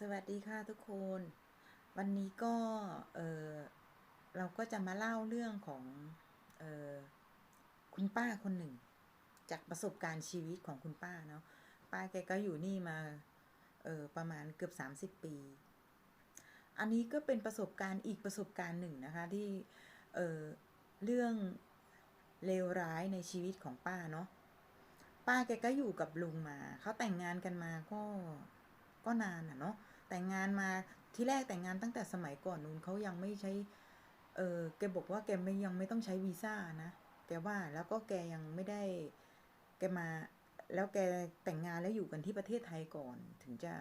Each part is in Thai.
สวัสดีค่ะทุกคน วันนี้ก็เออเราก็จะมาเล่าเรื่องของเออคุณป้าคนหนึ่ง จากประสบการณ์ชีวิตของคุณป้าเนาะป้าแกก็อยู่นี่มาเออประมาณเกือบ 30 ปี อันนี้ก็เป็นประสบการณ์อีกประสบการณ์หนึ่งนะคะที่เออเรื่องเลวร้ายในชีวิตของป้าเนาะป้าแกก็อยู่กับลุงมา เขาแต่งงานกันมาก็ ก็นานอะเนาะแต่งงานมาที่แรกแต่งงานตั้งแต่สมัยก่อนนู้นเขายังไม่ใช้ เออแกบอกว่าแกไม่ยังไม่ต้องใช้วีซ่านะแกว่าแล้วก็แกยังไม่ได้ แกมา แล้วแกแต่งงานแล้วอยู่กันที่ประเทศไทยก่อน ถึงจะ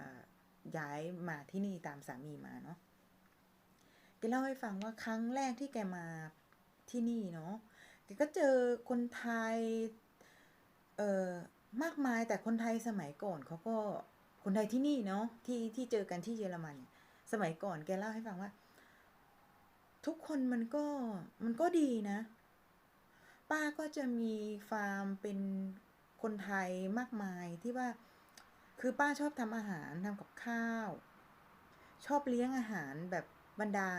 ย้ายมาที่นี่ตามสามีมาเนาะแกเล่าให้ฟังว่าครั้งแรกที่แกมาที่นี่เนาะแกก็เจอคนไทย เอ่อมากมายแต่คนไทยสมัยก่อนเขาก็ คนไทยที่นี่เนาะที่ที่เจอกันที่เยอรมันสมัยก่อนแกเล่าให้ฟังว่า ทุกคนมันก็มันก็ดีนะ ป้าก็จะมีฟาร์มเป็นคนไทยมากมายที่ว่า คือป้าชอบทำอาหารทำกับข้าว ชอบเลี้ยงอาหารแบบบรรดา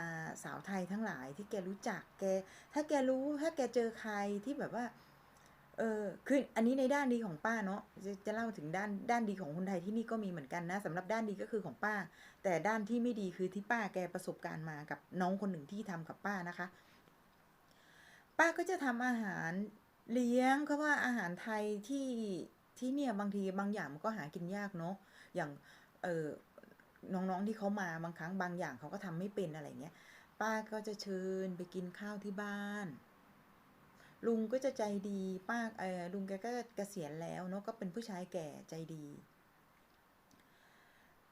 สาวไทยทั้งหลายที่แกรู้จักแก ถ้าแกรู้ถ้าแกเจอใครที่แบบว่า เออคืออันนี้ในด้านดีของป้าเนาะจะจะเล่าถึงด้านด้านดีของคนไทยที่นี่ก็มีเหมือนกันนะสำหรับด้านดีก็คือของป้า แต่ด้านที่ไม่ดีคือที่ป้าแกประสบการณ์มากับน้องคนหนึ่งที่ทำกับป้านะคะ ป้าก็จะทำอาหารเลี้ยงเขาะว่าอาหารไทยที่ที่เนี่ยบางทีบางอย่างมันก็หากินยากเนาะอย่างเออน้องๆที่เขามาบางครั้งบางอย่างเขาก็ทำไม่เป็นอะไรเงี้ยป้าก็จะเชิญไปกินข้าวที่บ้าน ลุงก็จะใจดีป้าเออลุงแกก็เกษียณแล้วเนาะก็เป็นผู้ชายแก่ใจดี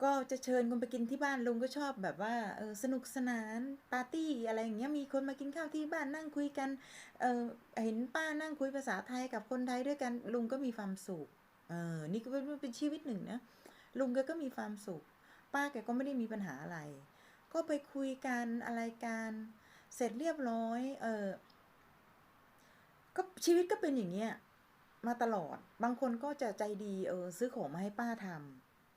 ก็จะเชิญคนไปกินที่บ้านลุงก็ชอบแบบว่าเออสนุกสนานปาร์ตี้อะไรอย่างเงี้ยมีคนมากินข้าวที่บ้านนั่งคุยกันเออเห็นป้านั่งคุยภาษาไทยกับคนไทยด้วยกันลุงก็มีความสุขเออนี่ก็เป็นเป็นชีวิตหนึ่งนะลุงแกก็มีความสุข ป้าแกก็ไม่ได้มีปัญหาอะไร ก็ไปคุยกันอะไรกันเสร็จเรียบร้อย เออ ก็ชีวิตก็เป็นอย่างเงี้ยมาตลอด บางคนก็จะใจดีเออซื้อของมาให้ป้าท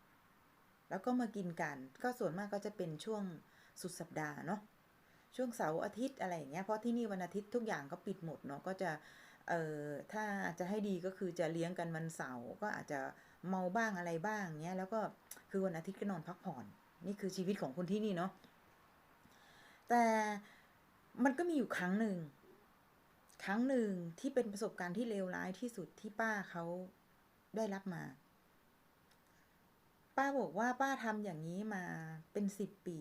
ำแล้วก็มากินกัน ก็ส่วนมากก็จะเป็นช่วงสุดสัปดาห์เนาะช่วงเสาร์อาทิตย์อะไรอย่างเงี้ยเพราะที่นี่วันอาทิตย์ทุกอย่างก็ปิดหมดเนาะก็จะเอ่อถ้าจะให้ดีก็คือจะเลี้ยงกันวันเสาร์ก็อาจจะเมาบ้างอะไรบ้างเงี้ยแล้วก็คือวันอาทิตย์ก็นอนพักผ่อน นี่คือชีวิตของคนที่นี่เนาะแต่มันก็มีอยู่ครั้งหนึ่ง ครั้งหนึ่งที่เป็นประสบการณ์ที่เลวร้ายที่สุดที่ป้าเขาได้รับมา ป้าบอกว่าป้าทำอย่างนี้มาเป็นสิบปี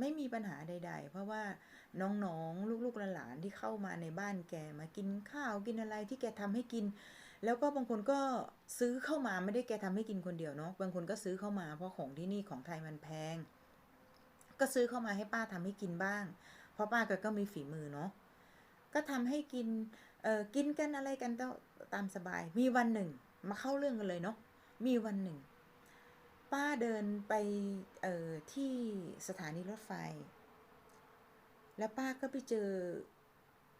ไม่มีปัญหาใด ๆ เพราะว่าน้องๆ ลูกๆหลานๆที่เข้ามาในบ้านแกมากินข้าวกินอะไรที่แกทำให้กิน แล้วก็บางคนก็ซื้อเข้ามาไม่ได้แกทำให้กินคนเดียวเนาะบางคนก็ซื้อเข้ามาเพราะของที่นี่ของไทยมันแพง ก็ซื้อเข้ามาให้ป้าทำให้กินบ้าง เพราะป้าแกก็มีฝีมือเนาะ ก็ทำให้กินเออกินกันอะไรกันตามสบาย มีวันหนึ่ง มาเข้าเรื่องกันเลยเนาะมีวันหนึ่ง ป้าเดินไปเอ่อที่สถานีรถไฟ แล้วป้าก็ไปเจอ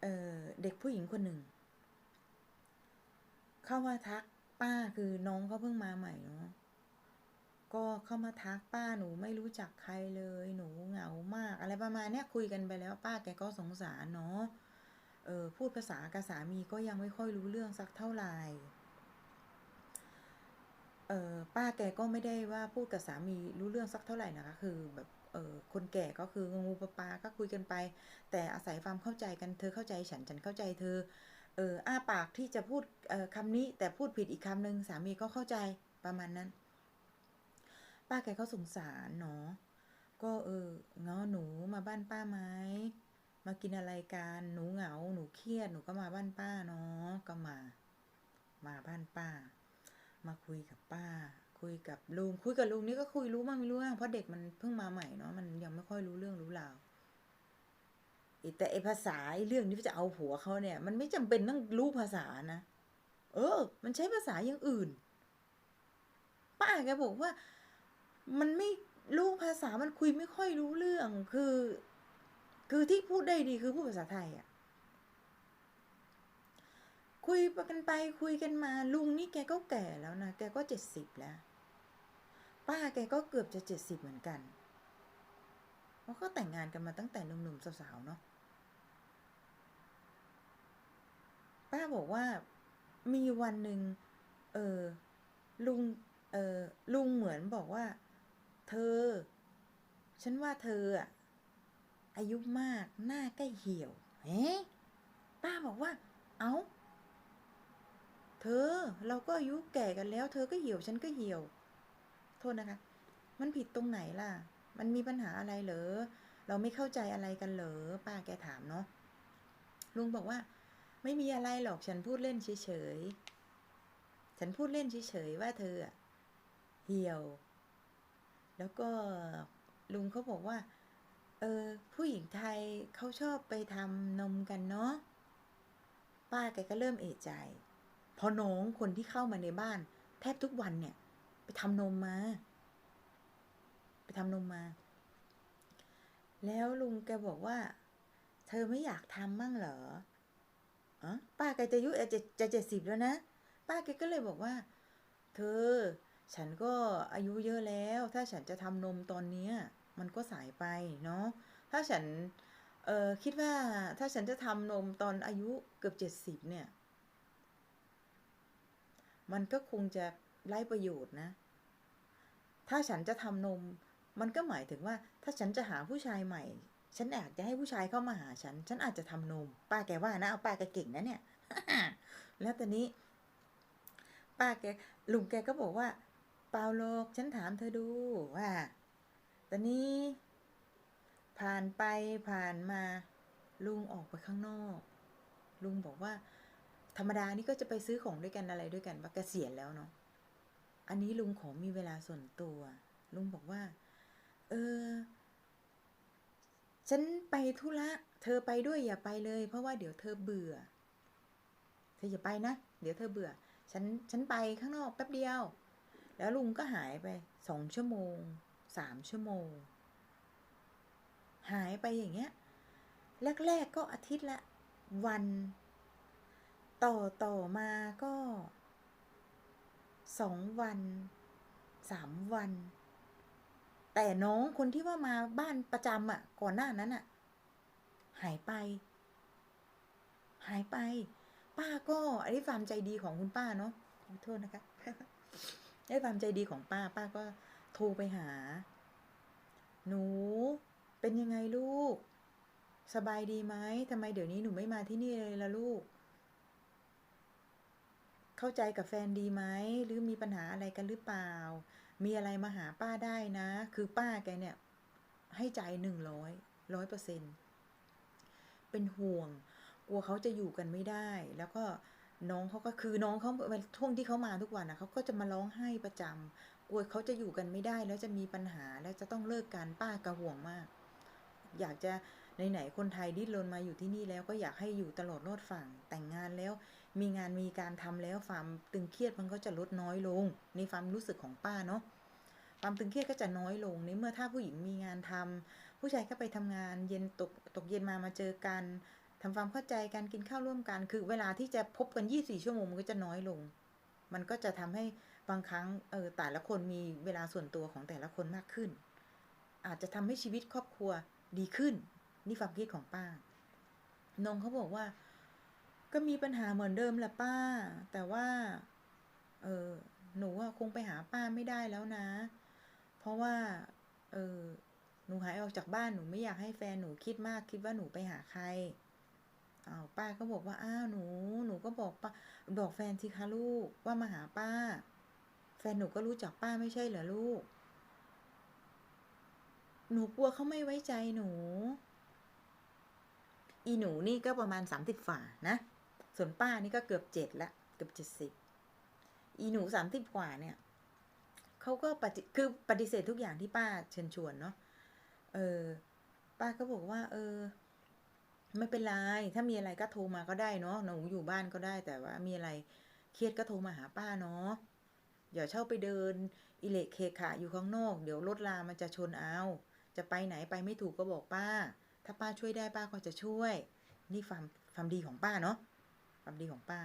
เออเด็กผู้หญิงคนหนึ่ง เข้ามาทักป้าคือน้องเขาเพิ่งมาใหม่เนาะก็เข้ามาทักป้าหนูไม่รู้จักใครเลย หนูเหงามาก อะไรประมาณเนี้ยคุยกันไปแล้วป้าแกก็สงสารเนาะ ออพูดภาษากับสามีก็ยังไม่ค่อยรู้เรื่องสักเท่าไหร่เออป้าแกก็ไม่ได้ว่าพูดกับสามีรู้เรื่องสักเท่าไหร่นะคะ คือแบบเออคนแก่ก็คืองูปลาปาก็คุยกันไป แต่อาศัยความเข้าใจกันเธอเข้าใจฉันฉันเข้าใจเธอเอออ้าปากที่จะพูดออคำนี้แต่พูดผิดอีกคำหนึ่งสามีก็เข้าใจประมาณนั้น ป้าแกก็สงสารเนาะก็เออเงาหนูมาบ้านป้าไหม มากินอะไรกันหนูเหงา หนูเครียด หนูก็มาบ้านป้าเนาะก็มา มาบ้านป้า มาคุยกับป้า คุยกับลุง คุยกับลุงนี่ก็คุยรู้มั่งไม่รู้มั่งเพราะเด็กมันเพิ่งมาใหม่เนาะมันยังไม่ค่อยรู้เรื่องรู้ราวแต่ไอภาษาไอเรื่องที่จะเอาผัวเขาเนี่ย มันไม่จำเป็นต้องรู้ภาษานะเออ มันใช้ภาษาอย่างอื่น ป้าแกบอกว่า มันไม่รู้ภาษามันคุยไม่ค่อยรู้เรื่อง คือ คือที่พูดได้ดีคือพูดภาษาไทยอะคุยกันไปคุยกันมา ลุงนี่แกก็แก่แล้วนะ แกก็เจ็ดสิบแล้ว ป้าแกก็เกือบจะเจ็ดสิบเหมือนกันเพราะก็แต่งงานกันมาตั้งแต่หนุ่มๆสาวๆเนาะป้าบอกว่ามีวันหนึ่งเออลุงเออลุงเหมือนบอกว่า เธอ ฉันว่าเธออะ อายุมากหน้าใกล้เหี่ยวเอ๊ะป้าบอกว่า เอา้า เธอเราก็อายุแก่กันแล้ว เธอก็เหี่ยวฉันก็เหี่ยว โทษนะคะ มันผิดตรงไหนล่ะ มันมีปัญหาอะไรเหรอ เราไม่เข้าใจอะไรกันเหรอ ป้าแกถามเนาะ ลุงบอกว่า ไม่มีอะไรหรอกฉันพูดเล่นเฉยๆ ฉันพูดเล่นเฉยๆว่าเธอเหี่ยว แล้วก็ลุงเขาบอกว่า เออผู้หญิงไทยเขาชอบไปทำนมกันเนาะป้าแกก็เริ่มเอะใจ พอน้องคนที่เข้ามาในบ้าน แทบทุกวันเนี่ย ไปทำนมมา ไปทำนมมา แล้วลุงแกบอกว่า เธอไม่อยากทำมั่งเหรออ๋อป้าแกจะอายุจะจะเจ็ดสิบแล้วนะ ป้าแกก็เลยบอกว่า เธอ ฉันก็อายุเยอะแล้ว ถ้าฉันจะทำนมตอนเนี้ย มันก็สายไปเนาะถ้าฉันเออคิดว่าถ้าฉันจะทำนมตอนอายุเกือบเจ็ดสิบเนี่ย มันก็คงจะไร้ประโยชน์นะ ถ้าฉันจะทำนม มันก็หมายถึงว่า ถ้าฉันจะหาผู้ชายใหม่ ฉันอาจจะให้ผู้ชายเข้ามาหาฉัน ฉันอาจจะทำนม ป้าแกว่านะ เอาป้าแกเก่งนะเนี่ย แล้วตอนนี้ ป้าแกลุงแกก็บอกว่า เปล่าโลก ฉันถามเธอดูว่า ตอนนี้ ผ่านไปผ่านมา ลุงออกไปข้างนอก ลุงบอกว่า ธรรมดานี่ก็จะไปซื้อของด้วยกันอะไรด้วยกันว่าเกษียณแล้วเนาะอันนี้ลุงขอมีเวลาส่วนตัว ลุงบอกว่า เออ ฉันไปธุระเธอไปด้วยอย่าไปเลย เพราะว่าเดี๋ยวเธอเบื่อ เธออย่าไปนะ เดี๋ยวเธอเบื่อ ฉัน ฉันไปข้างนอกแป๊บเดียว แล้วลุงก็หายไปสองชั่วโมง สามชั่วโมง หายไปอย่างเงี้ย แรก ๆ ก็อาทิตย์ละวัน ต่อต่อมาก็สองวันสามวัน แต่น้องคนที่ว่ามาบ้านประจำอะ่ะ ก่อนหน้านั้นอะ่ะ หายไป หายไป ป้าก็อันนี้ความใจดีของคุณป้าเนาะขอโทษนะคะได้ความใจดีของป้า ป้าก็ ทรไปหา หนู เป็นยังไงลูก สบายดีไหมทำไมเดี๋ยวนี้หนูไม่มาที่นี่เลยล่ะลูก เข้าใจกับแฟนดีไหมหรือมีปัญหาอะไรกันหรือเปล่า มีอะไรมาหาป้าได้นะ คือป้าแกเนี่ย ให้ใจหนึ่งร้อยร้อยเปอร์เซ็นเป็นห่วง กลัวเขาจะอยู่กันไม่ได้ แล้วก็น้องเขาก็คือน้องเขาช่วงที่เขามาทุกวันนะเขาก็จะมาร้องไห้ประจำ กลัวเขาจะอยู่กันไม่ได้แล้วจะมีปัญหาแล้วจะต้องเลิกกันป้ากระห่วงมาก อยากจะไหนๆคนไทยดิ้นรนมาอยู่ที่นี่แล้วก็อยากให้อยู่ตลอดรอดฝั่งแต่งงานแล้ว มีงานมีการทำแล้วความตึงเครียดมันก็จะลดน้อยลง ในความรู้สึกของป้าเนาะความตึงเครียดก็จะน้อยลงในเมื่อถ้าผู้หญิงมีงานทำผู้ชายก็ไปทำงานเย็นตกตกเย็นมามาเจอกันทำความเข้าใจกันกินข้าวร่วมกัน คือเวลาที่จะพบกัน 24 ชั่วโมงมันก็จะน้อยลง มันก็จะทำให้ บางครั้งเออแต่ละคนมีเวลาส่วนตัวของแต่ละคนมากขึ้น อาจจะทำให้ชีวิตครอบครัวดีขึ้น นี่ความคิดของป้านงเขาบอกว่า ก็มีปัญหาเหมือนเดิมแหละป้า แต่ว่า เออหนูคงไปหาป้าไม่ได้แล้วนะ เพราะว่า เออหนูหายออกจากบ้านหนูไม่อยากให้แฟนหนูคิดมากคิดว่าหนูไปหาใครอ้าวป้าก็บอกว่าอ้าวหนู หนูก็บอกป้าบอกแฟนสิคะลูกว่ามาหาป้า แฟนหนูก็รู้จักป้าไม่ใช่เหรอลูก หนูกลัวเขาไม่ไว้ใจหนู อีหนูนี่ก็ประมาณสามสิบฝ่านะ ส่วนป้านี่ก็เกือบเจ็ดละเกือบเจ็ดสิบอีหนูสามสิบกว่าเนี่ยเขาก็ปฏิคือปฏิเสธทุกอย่างที่ป้าเชิญชวนเนาะ เออ ป้าก็บอกว่า เออ ไม่เป็นไร ถ้ามีอะไรก็โทรมาก็ได้เนาะ หนูอยู่บ้านก็ได้ แต่ว่ามีอะไร เครียดก็โทรมาหาป้าเนาะ อย่าเช่าไปเดิน อิเล็กเคขาอยู่ข้างนอก เดี๋ยวรถลามันจะชนเอา จะไปไหนไปไม่ถูกก็บอกป้า ถ้าป้าช่วยได้ป้าก็จะช่วย นี่ความความดีของป้าเนาะความดีของป้า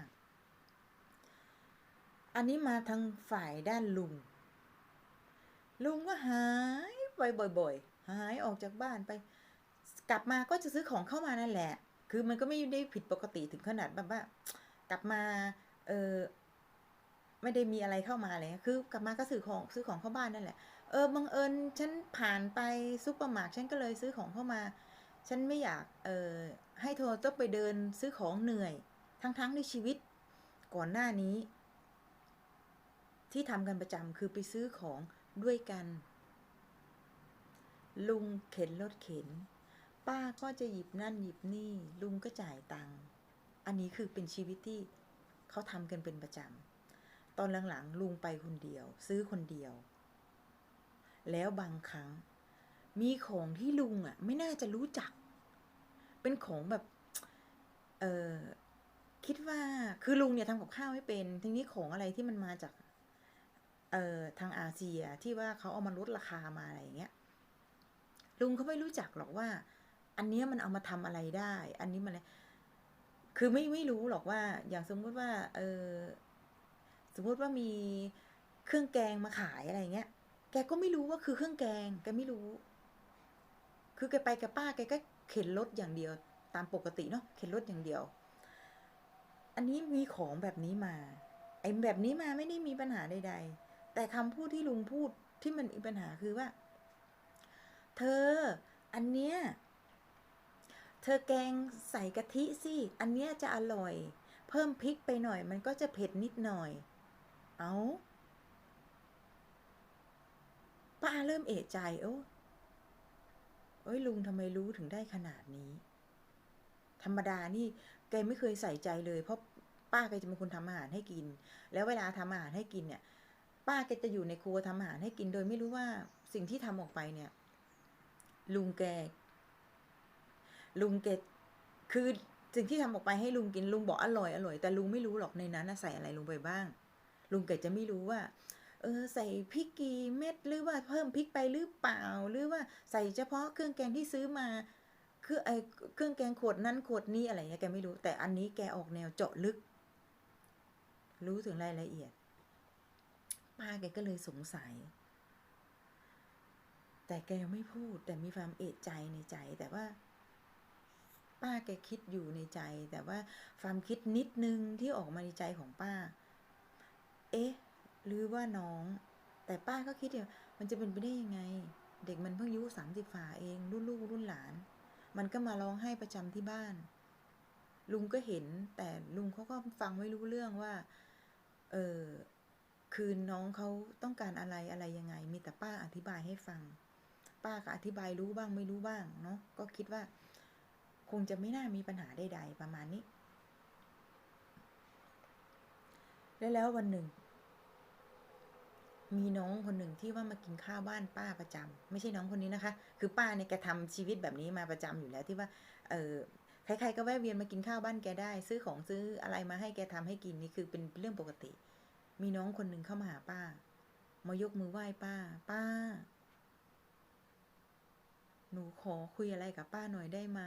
อันนี้มาทางฝ่ายด้านลุง ลุงก็หายไปบ่อยๆ หายออกจากบ้านไป กลับมาก็จะซื้อของเข้ามานั่นแหละ คือมันก็ไม่ได้ผิดปกติถึงขนาดแบบว่า กลับมา เออ ไม่ได้มีอะไรเข้ามาเลยคือกลับมาก็ซื้อของซื้อของเข้าบ้านนั่นแหละ เออบังเอิญฉันผ่านไปซุปเปอร์มาร์ทฉันก็เลยซื้อของเข้ามา ฉันไม่อยากเออให้เธอต้องไปเดินซื้อของเหนื่อย ทั้งๆในชีวิตก่อนหน้านี้ ที่ทำกันประจำคือไปซื้อของด้วยกัน ลุงเข็นรถเข็น ป้าก็จะหยิบนั่นหยิบนี่ ลุงก็จ่ายตังค์อันนี้คือเป็นชีวิตที่เขาทำกันเป็นประจำ ตอนหลังๆ ลุงไปคนเดียว ซื้อคนเดียว แล้วบางครั้ง มีของที่ลุงอะ ไม่น่าจะรู้จัก เป็นของแบบ เออคิดว่าคือลุงเนี่ยทำกับข้าวไม่เป็น ทีนี้ของอะไรที่มันมาจาก เอ่อทางอาเซียที่ว่าเขาเอามาลดราคามาอะไรอย่างเงี้ย ลุงเขาไม่รู้จักหรอกว่า อันเนี้ยมันเอามาทำอะไรได้ อันนี้มันอะไรคือไม่ไม่รู้หรอกว่า อย่างสมมุติว่า เออ สมมติว่ามีเครื่องแกงมาขายอะไรเงี้ย แกก็ไม่รู้ว่าคือเครื่องแกง แกไม่รู้ คือแกไปกับป้าแกก็เข็นรถอย่างเดียว ตามปกติเนาะ เข็นรถอย่างเดียว อันนี้มีของแบบนี้มา ไอ้แบบนี้มาไม่ได้มีปัญหาใด ๆ แต่คำพูดที่ลุงพูดที่มันมีปัญหาคือว่า เธอ อันเนี้ย เธอแกงใส่กะทิสิ อันเนี้ยจะอร่อย เพิ่มพริกไปหน่อย มันก็จะเผ็ดนิดหน่อย เอาป้าเริ่มเอะใจ โอ้เอ้ยลุงทำไมรู้ถึงได้ขนาดนี้ ธรรมดานี่แกไม่เคยใส่ใจเลย เพราะป้าแกจะเป็นคนทำอาหารให้กิน แล้วเวลาทำอาหารให้กินเนี่ย ป้าแกจะอยู่ในครัวทำอาหารให้กิน โดยไม่รู้ว่าสิ่งที่ทำออกไปเนี่ย ลุงแก ลุงแกคือสิ่งที่ทำออกไปให้ลุงกินลุงบอกอร่อยอร่อยแต่ลุงไม่รู้หรอกในนั้นใส่อะไรลงไปบ้าง ลุงแกจะไม่รู้ว่า เออใส่พริกกี่เม็ดหรือว่าเพิ่มพริกไปหรือเปล่า หรือว่าใส่เฉพาะเครื่องแกงที่ซื้อมาคือไอเครื่องแกงขวดนั้นขวดนี้อะไรเงี้ยแกไม่รู้ แต่อันนี้แกออกแนวเจาะลึก รู้ถึงรายละเอียด ป้าแกก็เลยสงสัย แต่แกไม่พูด แต่มีความเอะใจในใจ แต่ว่า ป้าแกคิดอยู่ในใจ แต่ว่าความคิดนิดนึงที่ออกมาในใจของป้า เอ๊ะ หรือว่าน้อง แต่ป้าก็คิดเดียวมันจะเป็นไปได้ยังไง เด็กมันเพิ่งอายุสามสิบฝ่าเองรุ่นลูกรุ่นหลาน มันก็มาร้องไห้ประจำที่บ้าน ลุงก็เห็น แต่ลุงเขาก็ฟังไม่รู้เรื่องว่า เออคือน้องเขาต้องการอะไรอะไรยังไง มีแต่ป้าอธิบายให้ฟัง ป้าก็อธิบายรู้บ้างไม่รู้บ้างเนาะก็คิดว่า คงจะไม่น่ามีปัญหาใดๆประมาณนี้ แล้แล้ววันหนึ่ง มีน้องคนหนึ่งที่ว่ามากินข้าวบ้านป้าประจำไม่ใช่น้องคนนี้นะคะ คือป้าเนี่ยแกทำชีวิตแบบนี้มาประจำอยู่แล้วที่ว่า เออใครๆก็แวะเวียนมากินข้าวบ้านแกได้ ซื้อของซื้ออะไรมาให้แกทำให้กินนี่คือเป็นเรื่องปกติ มีน้องคนหนึ่งเข้ามาหาป้า มายกมือไหว้ป้า ป้า หนูขอคุยอะไรกับป้าหน่อยได้ไหม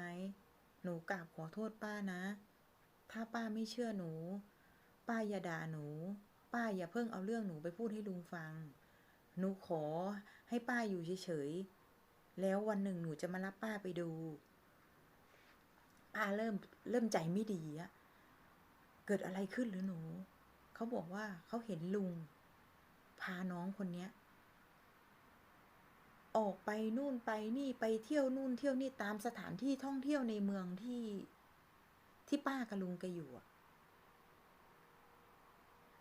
หนูกราบขอโทษป้านะ ถ้าป้าไม่เชื่อหนู ป้าอย่าด่าหนู ป้าอย่าเพิ่งเอาเรื่องหนูไปพูดให้ลุงฟัง หนูขอให้ป้าอยู่เฉยๆ แล้ววันหนึ่งหนูจะมารับป้าไปดู ป้าเริ่มเริ่มใจไม่ดีอะเกิดอะไรขึ้นหรือหนู เขาบอกว่าเขาเห็นลุง พาน้องคนเนี้ย ออกไปนู่นไปนี่ไปเที่ยวนู่นเที่ยวนี่ตามสถานที่ท่องเที่ยวในเมืองที่ที่ป้ากับลุงแกอยู่อะ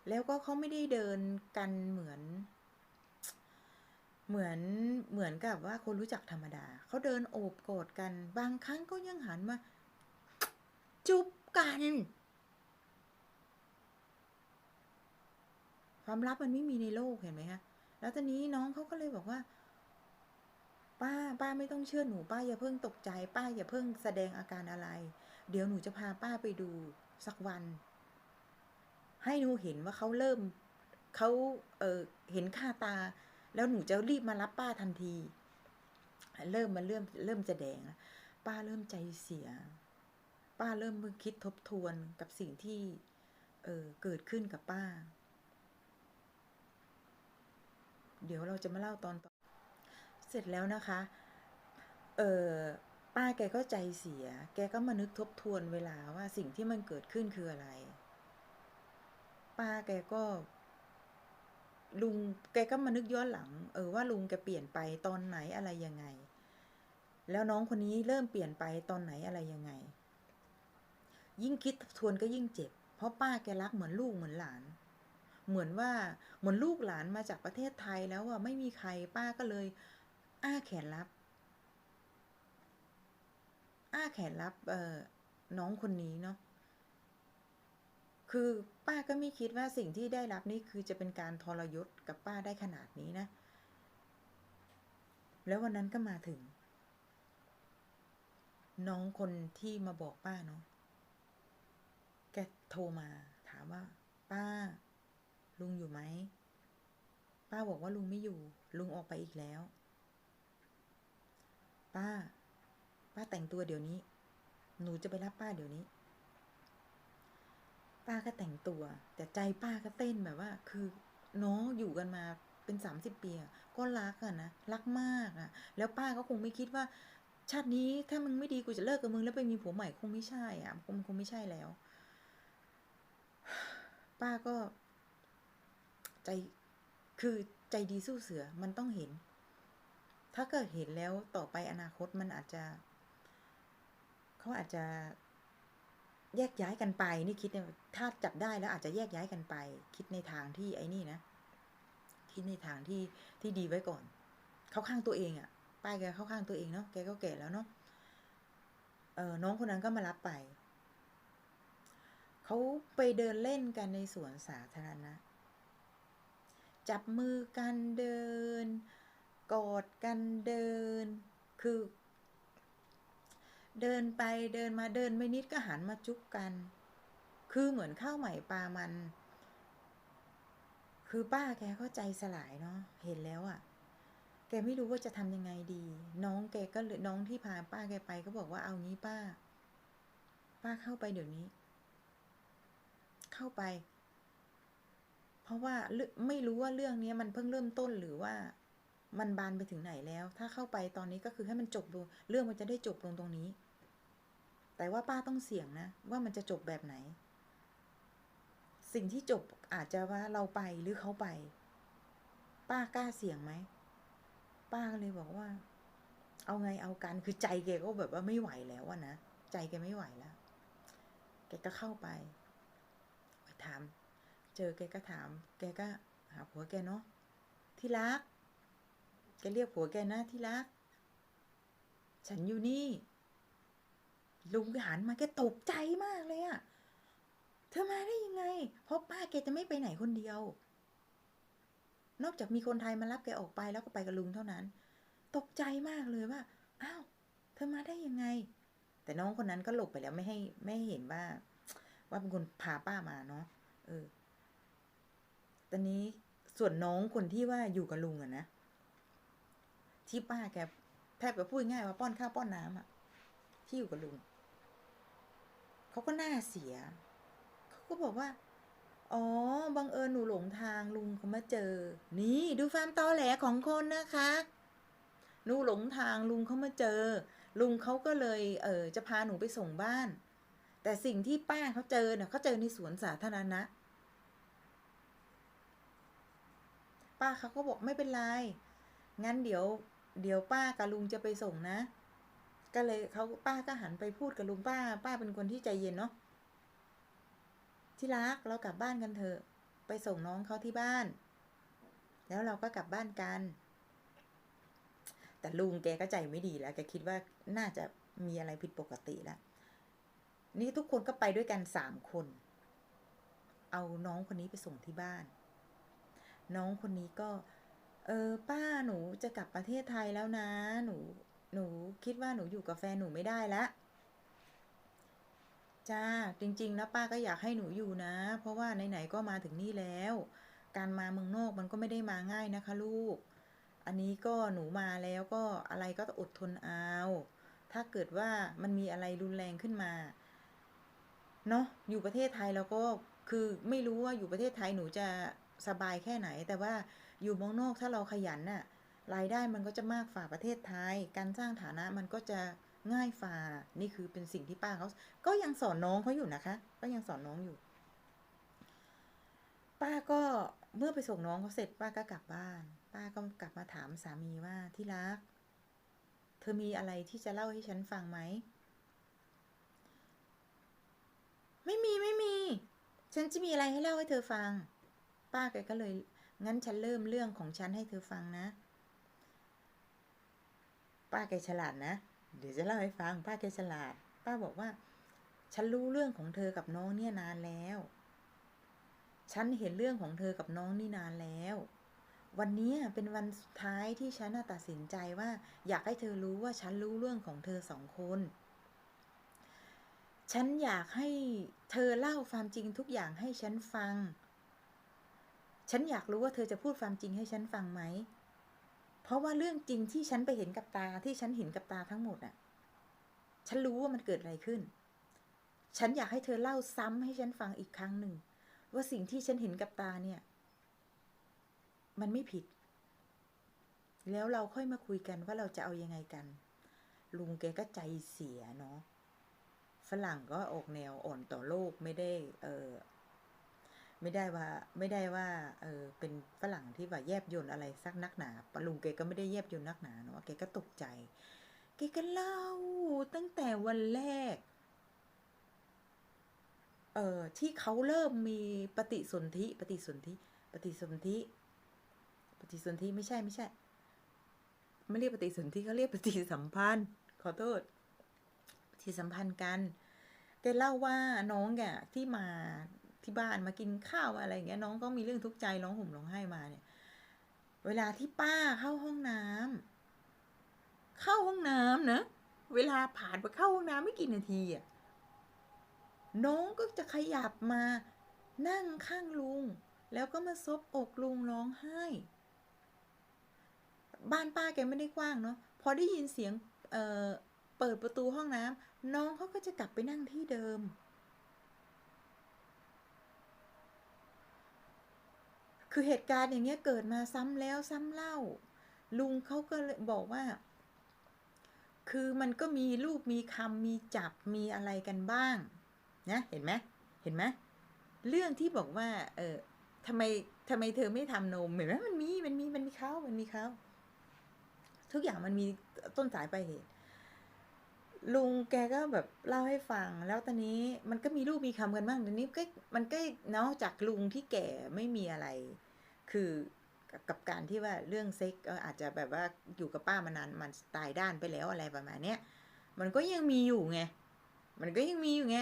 แล้วก็เขาไม่ได้เดินกันเหมือน เหมือนเหมือนกับว่าคนรู้จักธรรมดา เขาเดินโอบกอดกัน บางครั้งก็ยังหันมา จุ๊บกัน ความลับมันไม่มีในโลกเห็นไหมคะแล้วตอนนี้น้องเขาก็เลยบอกว่า ป้าป้าไม่ต้องเชื่อหนูป้าอย่าเพิ่งตกใจ ป้าอย่าเพิ่งแสดงอาการอะไร เดี๋ยวหนูจะพาป้าไปดูสักวัน ให้หนูเห็นว่าเขาเริ่มเขาเออเห็นค่าตา แล้วหนูจะรีบมารับป้าทันที เริ่มมาเริ่มเริ่มจะแดงแล้วป้าเริ่มใจเสีย ป้าเริ่มมาคิดทบทวนกับสิ่งที่เออเกิดขึ้นกับป้า เดี๋ยวเราจะมาเล่าตอนต่อเสร็จแล้วนะคะ เออป้าแกก็ใจเสีย แกก็มานึกทบทวนเวลาว่าสิ่งที่มันเกิดขึ้นคืออะไร ป้าแกก็ ลุงแกก็มานึกย้อนหลัง เออว่าลุงแกเปลี่ยนไปตอนไหนอะไรยังไง แล้วน้องคนนี้เริ่มเปลี่ยนไปตอนไหนอะไรยังไง ยิ่งคิดทบทวนก็ยิ่งเจ็บ เพราะป้าแกรักเหมือนลูกเหมือนหลาน เหมือนว่าเหมือนลูกหลานมาจากประเทศไทยแล้วอะไม่มีใครป้าก็เลย อ้าแขนรับ อ้าแขนรับเออน้องคนนี้เนาะ คือป้าก็ไม่คิดว่าสิ่งที่ได้รับนี่คือจะเป็นการทรยศกับป้าได้ขนาดนี้นะ แล้ววันนั้นก็มาถึง น้องคนที่มาบอกป้าเนาะแกโทรมาถามว่า ป้า ลุงอยู่ไหม ป้าบอกว่าลุงไม่อยู่ ลุงออกไปอีกแล้ว ป้า ป้าแต่งตัวเดี๋ยวนี้ หนูจะไปรับป้าเดี๋ยวนี้ ป้าก็แต่งตัว แต่ใจป้าก็เต้นแบบว่า คือน้องอยู่กันมาเป็นสามสิบปีก็รักอะนะรักมากอะแล้วป้าก็คงไม่คิดว่า ชาตินี้ถ้ามึงไม่ดีกูจะเลิกกับมึงแล้วไปมีผัวใหม่คงไม่ใช่อะคงคงไม่ใช่แล้ว ป้าก็ ใจคือใจดีสู้เสือมันต้องเห็น ถ้าเกิดเห็นแล้วต่อไปอนาคตมันอาจจะ เขาอาจจะ แยกย้ายกันไป นี่คิดถ้าจับได้แล้วอาจจะแยกย้ายกันไป คิดในทางที่ไอ้นี่นะ คิดในทางที่ที่ดีไว้ก่อน เขาข้างตัวเองอะ่ะ ป้าแกเข้าข้างตัวเองเนาะ แกก็แก่แล้วเนาะ เออน้องคนนั้นก็มารับไป เขาไปเดินเล่นกันในสวนสาธารณะ จับมือกันเดิน กอดกันเดิน คือ เดินไปเดินมาเดินไม่นิดก็หันมาจุ๊บกัน คือเหมือนข้าวใหม่ปลามัน คือป้าแกก็ใจสลายเนาะเห็นแล้วอะ่ะ แกไม่รู้ว่าจะทำยังไงดี น้องแกก็เลยน้องที่พาป้าแกไปก็บอกว่าเอางี้ป้า ป้าเข้าไปเดี๋ยวนี้ เข้าไป เพราะว่าไม่รู้ว่าเรื่องนี้มันเพิ่งเริ่มต้นหรือว่ามันบานไปถึงไหนแล้ว ถ้าเข้าไปตอนนี้ก็คือให้มันจบลงเรื่องมันจะได้จบลงตรงนี้ แต่ว่าป้าต้องเสี่ยงนะ ว่ามันจะจบแบบไหน สิ่งที่จบอาจจะว่าเราไปหรือเขาไป ป้ากล้าเสี่ยงไหม ป้าก็เลยบอกว่า เอาไงเอากันคือใจแกก็แบบว่าไม่ไหวแล้วอะนะ ใจแกไม่ไหวแล้ว แกก็เข้าไปไปถาม เจอแกก็ถาม แกก็หาผัวแกเนาะที่รัก แกเรียกผัวแกนะที่รัก ฉันอยู่นี่ ลุงหันมาแกตกใจมากเลยอะเธอมาได้ยังไง เพราะป้าแกจะไม่ไปไหนคนเดียว นอกจากมีคนไทยมารับแกออกไปแล้วก็ไปกับลุงเท่านั้น ตกใจมากเลยว่า อ้าว เธอมาได้ยังไง แต่น้องคนนั้นก็หลบไปแล้วไม่ให้ไม่ให้เห็นว่า ว่าเป็นคนพาป้ามาเนาะ เออ ตอนนี้ส่วนน้องคนที่ว่าอยู่กับลุงอะนะ ที่ป้าแกแทบจะพูดง่ายว่าป้อนข้าวป้อนน้ำอะที่อยู่กับลุง เขาก็น่าเสีย เขาก็บอกว่า อ๋อ บังเอิญหนูหลงทางลุงเขามาเจอ นี่ดูความตอแหลของคนนะคะ หนูหลงทางลุงเขามาเจอ ลุงเขาก็เลย เออจะพาหนูไปส่งบ้าน แต่สิ่งที่ป้าเขาเจอเน่ะเขาเจอในสวนสาธารณะ ป้าเขาก็บอกไม่เป็นไร งั้นเดี๋ยว เดี๋ยวป้ากับลุงจะไปส่งนะ ก็เลยเขาป้าก็หันไปพูดกับลุงป้า ป้าเป็นคนที่ใจเย็นเนาะที่รักเรากลับบ้านกันเถอะไปส่งน้องเขาที่บ้าน แล้วเราก็กลับบ้านกัน แต่ลุงแกก็ใจไม่ดีแล้วแกคิดว่าน่าจะมีอะไรผิดปกติแล้วนี่ทุกคนก็ไปด้วยกันสามคน เอาน้องคนนี้ไปส่งที่บ้าน น้องคนนี้ก็ เออป้าหนูจะกลับประเทศไทยแล้วนะ หนู หนูคิดว่าหนูอยู่กับแฟนหนูไม่ได้ละจ้าจริงๆนะป้าก็อยากให้หนูอยู่นะ เพราะว่าไหนๆก็มาถึงนี่แล้ว การมาเมืองนอกมันก็ไม่ได้มาง่ายนะคะลูก อันนี้ก็หนูมาแล้วก็อะไรก็อดทนเอา ถ้าเกิดว่ามันมีอะไรรุนแรงขึ้นมาเนาะอยู่ประเทศไทยเราก็คือไม่รู้ว่าอยู่ประเทศไทยหนูจะสบายแค่ไหน แต่ว่าอยู่เมืองนอกถ้าเราขยันน่ะ รายได้มันก็จะมากฝ่าประเทศไทย การสร้างฐานะมันก็จะง่ายฝ่า นี่คือเป็นสิ่งที่ป้าเขาก็ยังสอนน้องเขาอยู่นะคะ ก็ยังสอนน้องอยู่ ป้าก็เมื่อไปส่งน้องเขาเสร็จป้าก็กลับบ้าน ป้าก็กลับมาถามสามีว่าที่รัก เธอมีอะไรที่จะเล่าให้ฉันฟังไหม ไม่มีไม่มี ฉันจะมีอะไรให้เล่าให้เธอฟัง ป้าแกก็เลย งั้นฉันเริ่มเรื่องของฉันให้เธอฟังนะ ป้าแกฉลาดนะ เดี๋ยวจะเล่าให้ฟัง ป้าแกฉลาด ป้าบอกว่า ฉันรู้เรื่องของเธอกับน้องเนี่ยนานแล้ว ฉันเห็นเรื่องของเธอกับน้องนี่นานแล้ว วันนี้เป็นวันสุดท้ายที่ฉันตัดสินใจว่า อยากให้เธอรู้ว่าฉันรู้เรื่องของเธอสองคน ฉันอยากให้เธอเล่าความจริงทุกอย่างให้ฉันฟัง ฉันอยากรู้ว่าเธอจะพูดความจริงให้ฉันฟังไหม เพราะว่าเรื่องจริงที่ฉันไปเห็นกับตาที่ฉันเห็นกับตาทั้งหมดอะฉันรู้ว่ามันเกิดอะไรขึ้น ฉันอยากให้เธอเล่าซ้ำให้ฉันฟังอีกครั้งหนึ่ง ว่าสิ่งที่ฉันเห็นกับตาเนี่ย มันไม่ผิด แล้วเราค่อยมาคุยกันว่าเราจะเอายังไงกัน ลุงแกก็ใจเสียเนาะฝรั่งก็ออกแนวอ่อนต่อโลกไม่ได้ เออ ไม่ได้ว่าไม่ได้ว่าเออเป็นฝรั่งที่ว่าแยบยนอะไรสักนักหนาปะลุงแกก็ไม่ได้แยบยนนักหนาเนาะแกก็ตกใจแกก็เล่าตั้งแต่วันแรกเออที่เขาเริ่มมีปฏิสนธิปฏิสนธิปฏิสนธิปฏิสนธิไม่ใช่ไม่ใช่ไม่เรียกปฏิสนธิเขาเรียกปฏิสัมพันธ์ ขอโทษปฏิสัมพันธ์กันแกเล่าว่าน้องแกที่มา ที่บ้านมากินข้าวอะไรอย่างเงี้ยน้องก็มีเรื่องทุกข์ใจร้องห่มร้องไห้มาเนี่ย เวลาที่ป้าเข้าห้องน้ำเข้าห้องน้ำนะเวลาผ่านไปเข้าห้องน้ำไม่กี่นาทีอะน้องก็จะขยับมานั่งข้างลุง แล้วก็มาซบอกลุงร้องไห้ บ้านป้าแกไม่ได้กว้างเนาะพอได้ยินเสียงเเปิดประตูห้องน้ำน้องเขาก็จะกลับไปนั่งที่เดิม คือเหตุการณ์อย่างเงี้ยเกิดมาซ้ำแล้วซ้ำเล่า ลุงเขาก็เลยบอกว่า คือมันก็มีรูปมีคำมีจับมีอะไรกันบ้าง นะเห็นไหมเห็นไหมเรื่องที่บอกว่า เออทำไมทำไมเธอไม่ทำนมเห็นไหมมันมีมันมีมันมีเขามันมีเขาทุกอย่างมันมีต้นสายปลายเหตุลุงแกก็แบบเล่าให้ฟัง แล้วตอนนี้มันก็มีรูปมีคำกันบ้างตอนนี้ก็มันก็เนอกจากลุงที่แก่ไม่มีอะไร คือกับการที่ว่าเรื่องเซ็กอาจจะแบบว่าอยู่กับป้ามานานมันตายด้านไปแล้วอะไรประมาณเนี้ยมันก็ยังมีอยู่ไง มันก็ยังมีอยู่ไง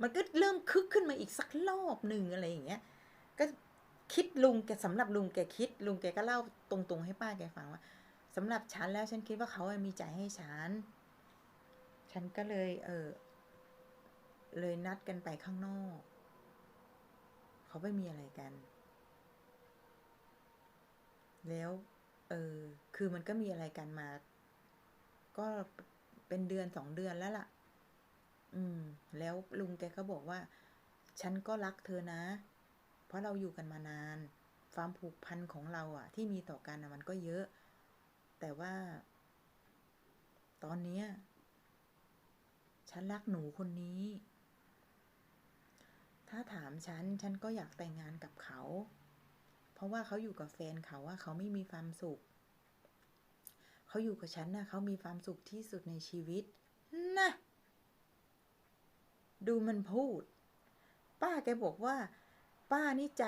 มันก็เริ่มคึกขึ้นมาอีกสักรอบหนึ่งอะไรอย่างเงี้ย ก็คิดลุงแกสำหรับลุงแกคิด ลุงแกก็เล่าตรงๆให้ป้าแกฟังว่าสำหรับฉันแล้วฉันคิดว่าเขามีใจให้ฉัน ฉันก็เลย เออ เลยนัดกันไปข้างนอก เขาไม่มีอะไรกัน แล้วเออคือมันก็มีอะไรกันมา ก็เป็นเดือนสองเดือนแล้วล่ะ อืม แล้วลุงแกก็บอกว่า ฉันก็รักเธอนะ เพราะเราอยู่กันมานาน ความผูกพันของเราอะที่มีต่อกันอะมันก็เยอะ แต่ว่า ตอนนี้ฉันรักหนูคนนี้ ถ้าถามฉัน ฉันก็อยากแต่งงานกับเขา ราะว่าเขาอยู่กับแฟนเขาว่าเขาไม่มีความสุข เขาอยู่กับฉันนะเขามีความสุขที่สุดในชีวิตนะดูมันพูด ป้าแกบอกว่า ป้านี่ใจ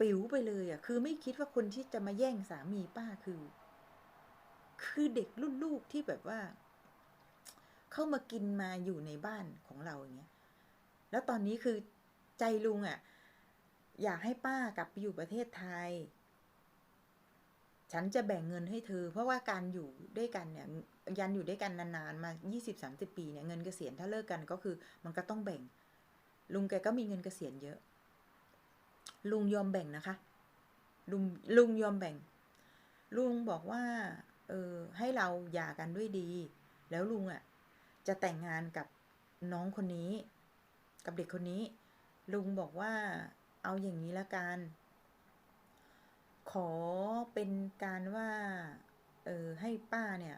ปิ๋วไปเลยอะ่ะ คือไม่คิดว่าคนที่จะมาแย่งสามีป้าคือ คือเด็กรุ่นลูกที่แบบว่า เข้ามากินมาอยู่ในบ้านของเราอย่างเงี้ย แล้วตอนนี้คือใจลุงอะ่ะ อยากให้ป้ากลับไปอยู่ประเทศไทย ฉันจะแบ่งเงินให้เธอ เพราะว่าการอยู่ด้วยกันเนี่ย ยันอยู่ด้วยกันนานๆมา 20-30 ปีเนี่ยเงินเกษียณถ้าเลิกกันก็คือ มันก็ต้องแบ่ง ลุงแกก็มีเงินเกษียณเยอะ ลุงยอมแบ่งนะคะ ลุงลุงยอมแบ่ง ลุงบอกว่า เออให้เราหย่ากันด้วยดี แล้วลุงอะ่ะ จะแต่งงานกับน้องคนนี้ กับเด็กคนนี้ ลุงบอกว่า เอาอย่างนี้ละกัน ขอเป็นการว่า เออให้ป้าเนี่ย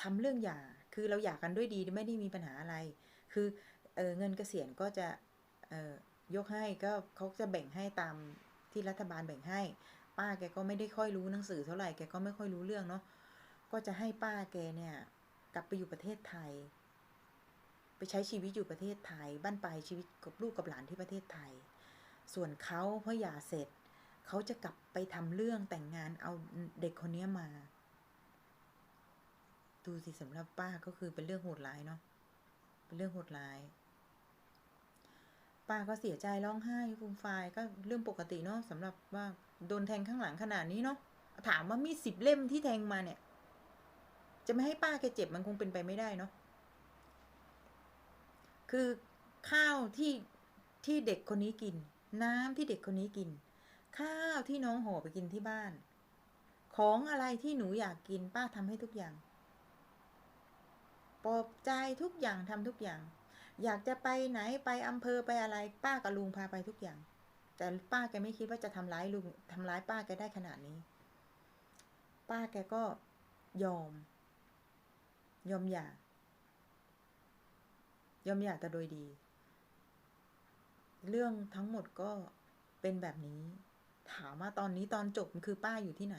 ทำเรื่องหย่า คือเราหย่ากันด้วยดีไม่ได้มีปัญหาอะไร คือเออเงินเกษียณก็จะเออยกให้ก็เขาจะแบ่งให้ตามที่รัฐบาลแบ่งให้ ป้าแกก็ไม่ได้ค่อยรู้หนังสือเท่าไหร่แกก็ไม่ค่อยรู้เรื่องเนาะก็จะให้ป้าแกเนี่ย กลับไปอยู่ประเทศไทย ไปใช้ชีวิตอยู่ประเทศไทย บ้านปลายชีวิตกับลูกกับหลานที่ประเทศไทย ส่วนเขาพอหย่าเสร็จ เขาจะกลับไปทำเรื่องแต่งงานเอาเด็กคนนี้มา ดูสิสำหรับป้าก็คือเป็นเรื่องโหดร้ายเนาะเป็นเรื่องโหดร้าย ป้าก็เสียใจร้องไห้ฟูมฟายก็เรื่องปกติเนาะสำหรับว่าโดนแทงข้างหลังขนาดนี้เนาะถามว่ามีสิบเล่มที่แทงมาเนี่ย จะไม่ให้ป้าแกเจ็บมันคงเป็นไปไม่ได้เนาะ คือข้าวที่ที่เด็กคนนี้กิน น้ำที่เด็กคนนี้กิน ข้าวที่น้องห่อไปกินที่บ้าน ของอะไรที่หนูอยากกินป้าทำให้ทุกอย่างปลอบใจทุกอย่างทำทุกอย่าง อยากจะไปไหนไปอำเภอไปอะไร ป้ากับลุงพาไปทุกอย่าง แต่ป้าแกไม่คิดว่าจะทำร้ายลุงทำร้ายป้าแกได้ขนาดนี้ ป้าแกก็ยอม ยอมหย่า ยอมหย่าแต่โดยดี เรื่องทั้งหมดก็เป็นแบบนี้ ถามว่าตอนนี้ตอนจบคือป้าอยู่ที่ไหน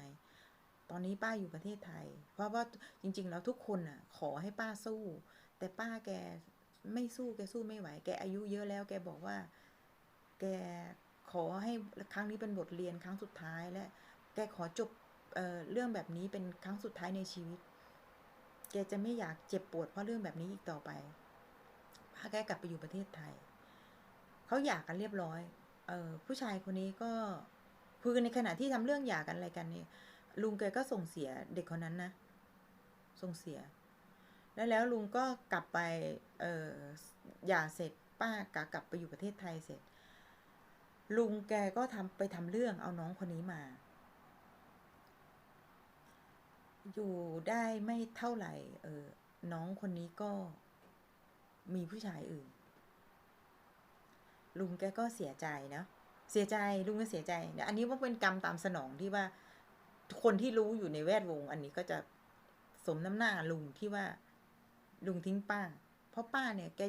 ตอนนี้ป้าอยู่ประเทศไทย เพราะว่าจริง ๆ แล้วทุกคนน่ะ ขอให้ป้าสู้ แต่ป้าแกไม่สู้แกสู้ไม่ไหว แกอายุเยอะแล้ว แกบอกว่า แกขอให้ครั้งนี้เป็นบทเรียนครั้งสุดท้ายและ แกขอจบเเรื่องแบบนี้เป็นครั้งสุดท้ายในชีวิต แกจะไม่อยากเจ็บปวดเพราะเรื่องแบบนี้อีกต่อไป แกกลับไปอยู่ประเทศไทย เขาหย่ากันเรียบร้อย เออผู้ชายคนนี้ก็คือในขณะที่ทำเรื่องหย่ากันอะไรกันเนี่ยลุงแกก็ส่งเสียเด็กคนนั้นนะ ส่งเสีย แล้วแล้วลุงก็กลับไป เออหย่าเสร็จป้ากกลับไปอยู่ประเทศไทยเสร็จ ลุงแกก็ทำไปทำเรื่องเอาน้องคนนี้มา อยู่ได้ไม่เท่าไหร่ เออน้องคนนี้ก็ มีผู้ชายอื่น ลุงแกก็เสียใจนะเสียใจลุงก็เสียใจอันนี้ว่าเป็นกรรมตามสนองที่ว่า คนที่รู้อยู่ในแวดวง อันนี้ก็จะสมน้ำหน้าลุงที่ว่า ลุงทิ้งป้า เพราะป้าเนี่ย แก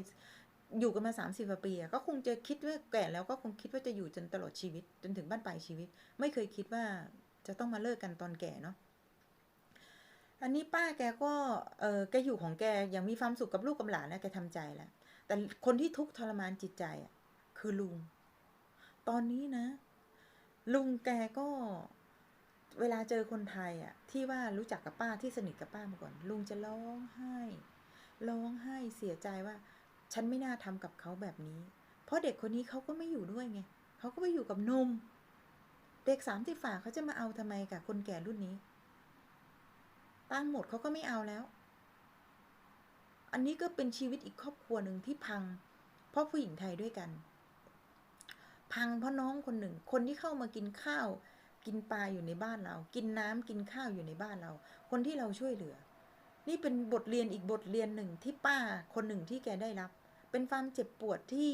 อยู่กันมาสามสิบกว่าปีก็คงจะคิดว่าแก่แล้วก็คงคิดว่าจะอยู่จนตลอดชีวิต จนถึงบ้านปลายชีวิต ไม่เคยคิดว่าจะต้องมาเลิกกันตอนแก่เนาะ อันนี้ป้าแกก็เออแกอยู่ของแกยังมีความสุขกับลูกกับหลานแล้วแกทำใจแล้วแต่คนที่ทุกข์ทรมานจิตใจอะ คือลุง ตอนนี้นะ ลุงแกก็เวลาเจอคนไทยอะ ที่ว่ารู้จักกับป้าที่สนิทกับป้ามาก่อน ลุงจะร้องไห้ร้องไห้เสียใจว่า ฉันไม่น่าทำกับเขาแบบนี้ เพราะเด็กคนนี้เขาก็ไม่อยู่ด้วยไงเขาก็ไปอยู่กับนม เด็กสามที่ฝากเขาจะมาเอาทำไมกับคนแก่รุ่นนี้ ตั้งหมดเขาก็ไม่เอาแล้ว อันนี้ก็เป็นชีวิตอีกครอบครัวหนึ่งที่พัง เพราะผู้หญิงไทยด้วยกัน พังเพราะน้องคนหนึ่ง คนที่เข้ามากินข้าว กินปลาอยู่ในบ้านเรา กินน้ำกินข้าวอยู่ในบ้านเรา คนที่เราช่วยเหลือ นี่เป็นบทเรียนอีกบทเรียนหนึ่งที่ป้าคนหนึ่งที่แกได้รับ เป็นความเจ็บปวดที่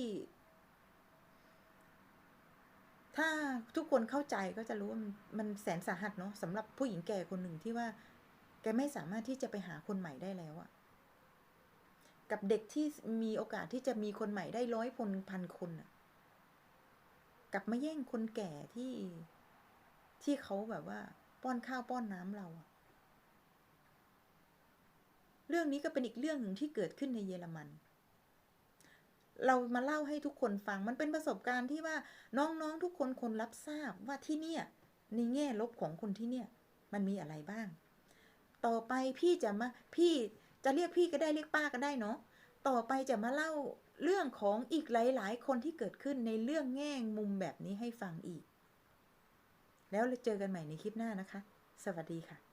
ถ้าทุกคนเข้าใจก็จะรู้ว่ามันมันแสนสาหัสเนาะสำหรับผู้หญิงแก่คนหนึ่งที่ว่า แกไม่สามารถที่จะไปหาคนใหม่ได้แล้วอะกับเด็กที่มีโอกาสที่จะมีคนใหม่ได้ร้อยคนพันคนอะกลับมาแย่งคนแก่ที่ที่เขาแบบว่า ป้อนข้าวป้อนน้ำเราอะเรื่องนี้ก็เป็นอีกเรื่องหนึ่งที่เกิดขึ้นในเยอรมัน เรามาเล่าให้ทุกคนฟัง มันเป็นประสบการณ์ที่ว่าน้องๆทุกคนคนรับทราบว่าที่เนี่ยในแง่ลบของคนที่เนี่ย มันมีอะไรบ้าง ต่อไปพี่จะมาพี่จะเรียกพี่ก็ได้เรียกป้าก็ได้เนาะต่อไปจะมาเล่าเรื่องของอีกหลาย ๆ คนที่เกิดขึ้นในเรื่องแง่มุมแบบนี้ให้ฟังอีก แล้วเจอกันใหม่ในคลิปหน้านะคะ สวัสดีค่ะ